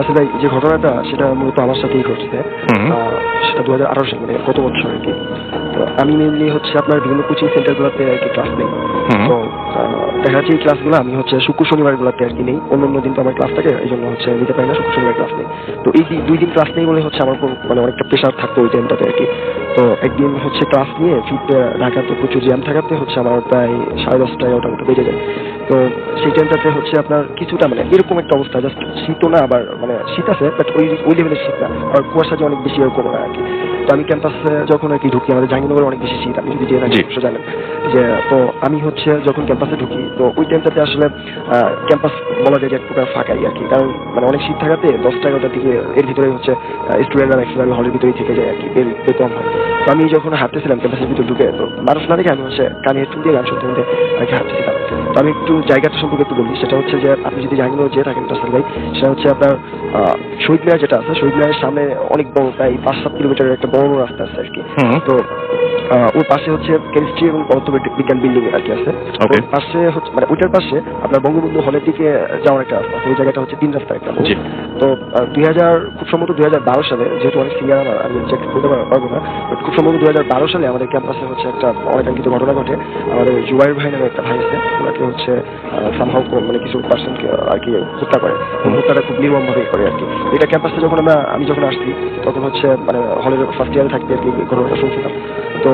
আসলে ভাই যে ঘটনাটা সেটা মূলত আমার সাথেই ঘটছে। সেটা দু হাজার আঠারো সাল মানে গত বছর আর কি। তো আমি মেনলি হচ্ছে আপনার বিভিন্ন কোচিং সেন্টারগুলোতে আর কি ক্লাস নেই। তো দেখা যাচ্ছে এই ক্লাসগুলো আমি হচ্ছে শুক্র শনিবার গুলাতে আর কি নেই। অন্য অন্য দিন তো আমার ক্লাস থাকে এই জন্য হচ্ছে নিতে পারি না শুক্র শনিবার ক্লাস নেই। তো এই দুই দিন ক্লাস নেই বলে হচ্ছে আমার মানে অনেকটা প্রেশার থাকতো ওই টাইমটাতে আর কি। তো একদিন হচ্ছে ক্লাস নিয়ে ফিরতে ঢাকাতে প্রচুর জ্যাম থাকাতে হচ্ছে আমার প্রায় সাড়ে দশটায় ওটা মতো বেজে যায়। তো সেই টাইমটাতে হচ্ছে আপনার কিছুটা মানে এরকম একটা অবস্থা জাস্ট শীতও না আবার মানে শীত আছে বাট ওই ওই লেভেলের শীত না। আর কুয়াশা যে অনেক বেশি এরকম না আর কি। তো আমি ক্যাম্পাসে যখন আর কি ঢুকি আমাদের জাহাঙ্গীরনগরে অনেক বেশি শীত আপনি যদি জেনে। থাকেন জানেন যে তো আমি হচ্ছে যখন ক্যাম্পাসে ঢুকি তো ওই টাইমটাতে আসলে ক্যাম্পাস বলা যায় যে এক প্রকার ফাঁকাই আর কি। কারণ মানে অনেক শীত থাকাতে দশটা এগারোটার দিকে এর ভিতরে হচ্ছে স্টুডেন্টরা ম্যাক্সিমাম হলের ভিতরেই থেকে যায় আর কি বের বের কম হয়। তো আমি যখন হাঁটতেছিলাম ক্যাম্পাসের ভিতরে ঢুকে তো মানুষ না দেখে আমি হচ্ছে কানে হেডফোন দিয়ে গান শুনতে শুনতে আর কি হাঁটতেছিলাম। তো আমি একটু জায়গাটা সম্পর্কে একটু বলি। সেটা হচ্ছে যে আপনি যদি জাহাঙ্গীরনগর যেয়ে থাকেন রাস্তার ভাই সেটা হচ্ছে আপনার শহীদ মিনার যেটা আছে শহীদ মিনারের সামনে অনেক বড় প্রায় পাঁচ সাত কিলোমিটারের একটা বড় রাস্তা আছে আর কি তো ওর পাশে হচ্ছে কেমিস্ট্রি এবং বিজ্ঞান বিল্ডিং আর কি আছে পাশে হচ্ছে মানে ওইটার পাশে আপনার বঙ্গবন্ধু হলের দিকে যাওয়ার একটা রাস্তা। ওই জায়গাটা হচ্ছে তিন রাস্তা একটা। তো দুই হাজার খুব সম্ভবত দুই হাজার বারো সালে যেহেতু অনেক সিনিয়র আমার আমি চেক করতে পারব না but খুব সম্ভবত দুই হাজার বারো সালে আমাদের ক্যাম্পাসে হচ্ছে একটা অনেকাঙ্ক্ষিত ঘটনা ঘটে। আমাদের জুবাইর ভাই নামে একটা ভাই আছে ওনাকে হচ্ছে সামহাও মানে কিছু পার্সেন্টকে আর কি হত্যা করে। হত্যাটা খুব নির্মম ভাবে করে আর কি। এটা ক্যাম্পাসে যখন আমরা আমি যখন আসছি তখন হচ্ছে মানে হলের ফার্স্ট ইয়ারে থাকতে আর কি ঘটনাটা শুনছিলাম। তো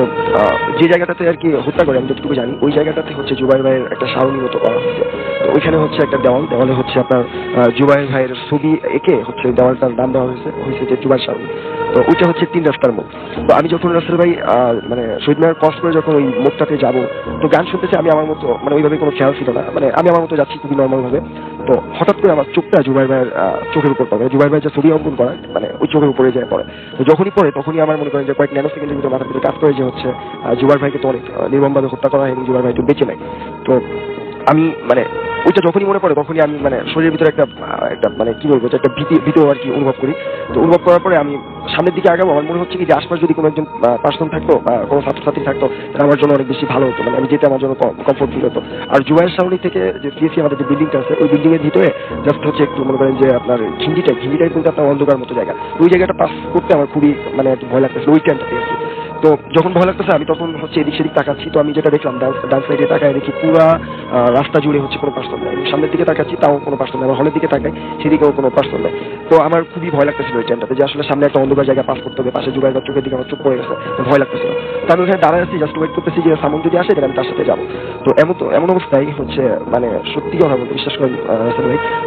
যে জায়গাটাতে আর কি হত্যা করে আমি যতটুকু জানি ওই জায়গাটাতে হচ্ছে জুবাইর ভাইয়ের একটা সারণী মতো করা হচ্ছে তো ওইখানে হচ্ছে একটা দেওয়াল দেওয়ালে হচ্ছে আপনার আহ, জুবাইর ভাইয়ের ছবি এঁকে হচ্ছে দেওয়ালটার নাম দেওয়া হয়েছে হয়েছে যে জুবাইর সারণী ওইটা হচ্ছে তিন রাস্তার মুখ। তো আমি যখন রাস্তার ভাই মানে শহীদ মিনার ক্রস করে যখন ওই মুখটাতে যাব, তো গান শুনতেছে আমি আমার মতো মানে ওইভাবে কোনো খেয়াল ছিল না। মানে আমি আমার মতো যাচ্ছি খুবই নর্মাল ভাবে। তো হঠাৎ করে আমার চোখটা জুবাই ভাইয়ের চোখের উপর পড়ে। জুবাইর ভাইয়ের যে ছবি অঙ্কন করা মানে ওই চোখের উপরে যায় পড়ে। তো যখনই পড়ে, তখনই আমার মনে করেন যে কয়েক ন্যানো সেকেন্ডের ভিতরে মাথার ভিতরে কাজ করে যে হচ্ছে জুবাই ভাইকে তো অনেক নির্মমভাবে হত্যা করা হয় এবং জুবাইর ভাই তো বেঁচে নেয়। তো আমি মানে ওইটা যখনই মনে পড়ে, তখনই আমি মানে শরীরের ভিতরে একটা একটা মানে কি বলব একটা ভীতি, ভীত আর কি অনুভব করি। তো অনুভব করার পরে আমি সামনের দিকে আগাবো, আমার মনে হচ্ছে কি যে আশপাশ যদি কোনো একজন পার্সন থাকতো বা কোনো ছাত্রছাত্রী থাকতো, তাহলে আমার জন্য অনেক বেশি ভালো হতো মানে আমি যেতে আমার জন্য কমফোর্ট ফিল হতো। আর জুবাইয়ের সামনে থেকে যে সিএসি আমাদের যে বিল্ডিংটা আছে, ওই বিল্ডিং এর ভিতরে জাস্ট হচ্ছে একটু মনে করেন যে আপনার ঘিঞ্জিটাই ঘিঞ্জিটাই কিন্তু আপনার অন্ধকার মতো জায়গা। ওই জায়গাটা পাস করতে আমার খুবই মানে একটু ভয় লাগতেছে ওই টাইমটাতে তো যখন ভয় লাগতেছে, আমি তখন হচ্ছে এদিক সেদিক তাকাচ্ছি। তো আমি যেটা দেখলাম, ডান সাইডে তাকায় দেখি পুরা রাস্তা জুড়ে হচ্ছে কোনো পার্সন নেই। আমি সামনের দিকে তাকাচ্ছি, তাও কোনো পার্সন নেই। হলের দিকে তাকাই সেদিকেও কোনো পার্সন নেই। তো আমার খুবই ভয় লাগতেছিল ওই টাইমটাতে যে আসলে সামনে একটা অন্ধকার জায়গা পাস করতে হবে, পাশে জুবাই চোখের দিকে আমার চোখ পড়ে গেছে। ভয় লাগতেছিল। তো আমি ওখানে দাঁড়ায় আছি জাস্ট ওয়েট করতেছি যে সামন যদি আসে তাহলে আমি তার সাথে যাব। তো এমন তো, এমন অবস্থায় হচ্ছে মানে সত্যি কথা বলতে বিশ্বাস ভাই,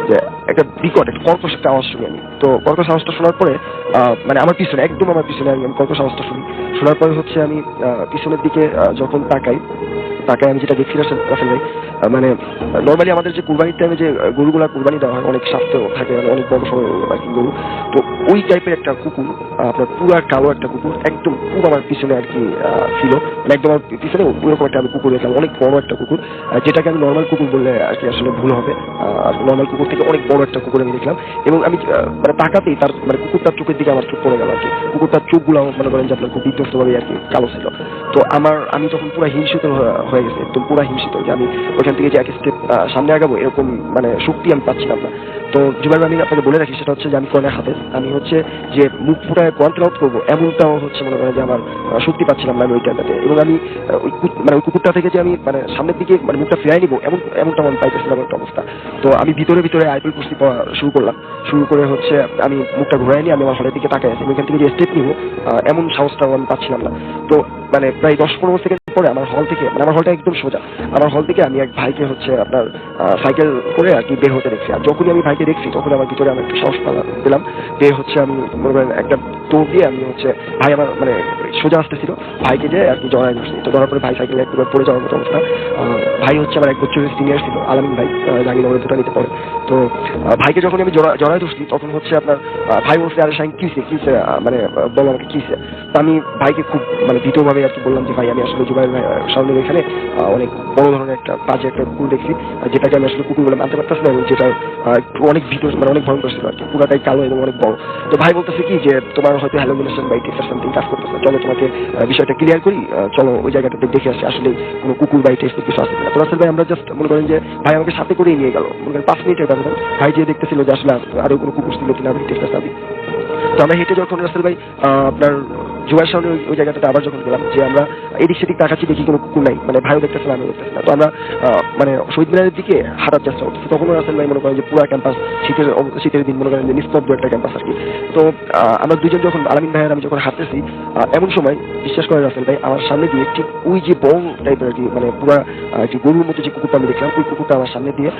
যে একটা বিকট, একটা কর্কশ একটা আওয়াজ শুনি আমি। তো কর্কশ আওয়াজটা শোনার পরে মানে আমার পিছনে, একদম আমার পিছনে আমি কর্কশ আওয়াজটা শুনি। শোনার পরে হচ্ছে আমি পিছনের দিকে যখন তাকাই তাকাই আমি যেটা দেখছি রাসেল ভাই মানে নর্মালি আমাদের যে কুরবানির টাইমে যে গরুগুলা কুরবানি দেওয়া হয়, অনেক স্বাস্থ্য থাকে মানে অনেক বড় সড়ো আর কি গরু। তো ওই টাইপের একটা কুকুর আপনার পুরা কালো একটা কুকুর, একদম পুরো আমার পিছনে আর কি ছিল। মানে একদম আমার পিছনে ওইরকম একটা আমি কুকুর দেখলাম, অনেক বড় একটা কুকুর। যেটাকে আমি নর্মাল কুকুর বললে আর কি আসলে ভুল হবে। নর্মাল কুকুর থেকে অনেক বড় একটা কুকুর আমি দেখলাম। এবং আমি মানে তাকাতেই তার মানে কুকুরটার চোখের দিকে আমার চোখ পড়ে গেল আর কি। কুকুরটার চোখগুলো মনে করেন যে আপনার খুব বিধ্বস্তভাবে আর কি কালো ছিল। তো আমার, আমি তখন পুরো হিংসিত হয়ে- গেছে, একদম পুরো হিংসিত যে আমি ওইখান থেকে যে এক স্টেপ সামনে আগাবো, এরকম মানে শক্তি আমি পাচ্ছিলাম না তো যেভাবে আমি আপনাকে বলে রাখি, সেটা হচ্ছে যে আমি কোরআনের হাতে, আমি হচ্ছে যে মুখ ফুটায় কোরআন তেলাওয়াত করব, এমনটাও হচ্ছে মনে করেন যে আমার শক্তি পাচ্ছিলাম না আমি ওই টাইমটাতে। এবং আমি ওই মানে ওই কুকুরটা থেকে যে আমি মানে সামনের দিকে মানে মুখটা ফিরাই নিবো, এমন, এমনটা আমি পাইতেছিলাম একটা অবস্থা। তো আমি ভিতরে ভিতরে আইপিএল কুস্তি শুরু করলাম। শুরু করে হচ্ছে আমি মুখটা ঘুরাই নিয়ে আমি আমার হলের দিকে তাকাই আছি এখান থেকে যে স্টেপ নিবো এমন সাহসটাও আমি পাচ্ছিলাম না। তো মানে প্রায় দশ পনেরো সেকেন্ড পরে আমার হল থেকে মানে আমার হলটা একদম সোজা। আমার হল থেকে আমি এক ভাইকে হচ্ছে আপনার সাইকেল করে আর কি বের হতে দেখছি। আর যখনই আমি ভাইকে দেখছি তখন আমার ভিতরে আমি একটু সাহস পেলাম বের হচ্ছে আমি মনে করেন একটা দৌড় দিয়ে আমি হচ্ছে ভাই আমার মানে সোজা আসতেছিল, ভাইকে যে আর কি তো ধরার পরে ভাই সাইকেলে পড়ে যাওয়ার মতো অবস্থা। ভাই হচ্ছে আমার এক বছরের সিনিয়র ছিল, আলামিন ভাই তো ভাইকে যখন আমি জড়া- জড়াই ধরছি, তখন হচ্ছে আপনার ভাই বলছে, আরে সাইন কিসে কিসে মানে বলো আমাকে, কিসে? তো আমি ভাইকে খুব মানে ভীতভাবে আর কি বললাম যে, ভাই, আমি আসলে জুবাই সোহেল ভাই সামনের এখানে অনেক বড় ধরনের একটা বাজে একটা কুকুর দেখছি যেটাকে আমি আসলে কুকুর বলে মানতে পারতেছি না যেটা অনেক ভিডিও মানে অনেক ভয়ঙ্কর ছিল আর কি। পুরাটাই কালো এবং অনেক বড়। তো ভাই বলতেছে কি যে, তোমার হয়তো হ্যালোমিনেশন বা টেস্টার সামথিং কাজ করতেছে চলো তোমাকে বিষয়টা ক্লিয়ার করি। চলো ওই জায়গাটাতে দেখে আসি। আসলে কোনো কুকুর বা টেস্ট কিছু আছে কিনা। তো রাসেল ভাই, আমরা জাস্ট মনে করেন যে ভাই আমাকে সাথে করেই নিয়ে গেল। মনে করেন পাঁচ মিনিটের ব্যাপার। ভাই যে দেখতেছিল যে আসলে আরও কোনো কুকুর ছিল কিনা, আমি টেস্টার সাথে তো আমরা হেঁটে যখন রাসেল ভাই আপনার জুয়ার সামনে ওই- জায়গাটাতে আবার যখন গেলাম, যে আমরা এদিক সেদিক তাকাচ্ছি দেখি কোনো কুকুর নাই মানে ভাইও দেখতেছে না, আমিও দেখতেছি না। তো আমরা মানে শহীদ মিনারের দিকে হাঁটার চেষ্টা করতেছি। তখনও রাসেল ভাই মনে করেন যে পুরো ক্যাম্পাস শীতের শীতের দিন মনে করেন যে নিস্তব্ধ একটা ক্যাম্পাস আর কি। তো আমরা দুজন যখন, আলামিন ভাইয়ের আমি যখন হাঁটতেছি এমন সময় বিশ্বাস করে রাসেল ভাই, আমার সামনে দিয়ে ঠিক ওই যে বং টাইপের আর কি মানে পুরা একটি গরুর মতো যে কুকুরটা আমি দেখলাম, ওই কুকুরটা আমার সামনে দিয়ে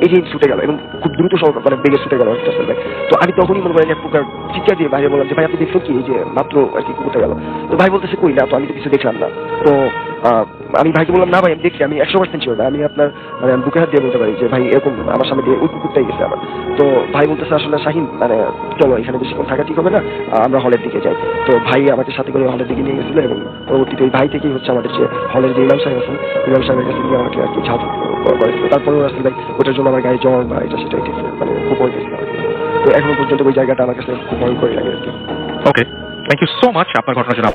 এগিয়ে ছুটে গেল এবং খুব দ্রুত সহ মানে বেগে ছুটে গেল রাসেল ভাই। তো আমি তখনই মনে করেন এক প্রকার চিৎকার দিয়ে বাইরে বললাম যে, ভাই, আপনি দেখছেন কি? এই যে মাত্র আর কি কুকুরটা গেল। তো ভাই বলতেছে, কই না, তো আমি তো কিছু দেখলাম না। তো আমি ভাইকে বললাম, না ভাই, আমি দেখছি, আমি একশো পার্সেন্ট না আমি আপনার মানে আমি বুকে হাত দিয়ে বলতে পারি যে ভাই এরকম আমার সামনে দিয়ে ওই কুকুরটাই গেছে আমার। তো ভাই বলতেছে, আসলে শাহিন মানে চলো, এখানে বেশিক্ষণ থাকা ঠিক হবে না আমরা হলের দিকে যাই। তো ভাই আমাকে সাথে করে হলের দিকে নিয়ে গেছিল এবং পরবর্তীতে ওই ভাই থেকেই হচ্ছে আমাদের যে হলের যে ইমাম সাহেব আছেন, ইমাম সাহেবের কাছে নিয়ে আমাকে আর কি ঝাঁপ করেছিল। তারপরেও আসলে ভাই, ওটার জন্য আমার গায়ে জ্বর বা এটা সেটা মানে খুব ভয় পেয়েছিল তো এখনও পর্যন্ত ওই জায়গাটা আমার কাছে খুব ভয় করে লাগে আর কি। Okay thank you so much আপনার ঘটনার জন্য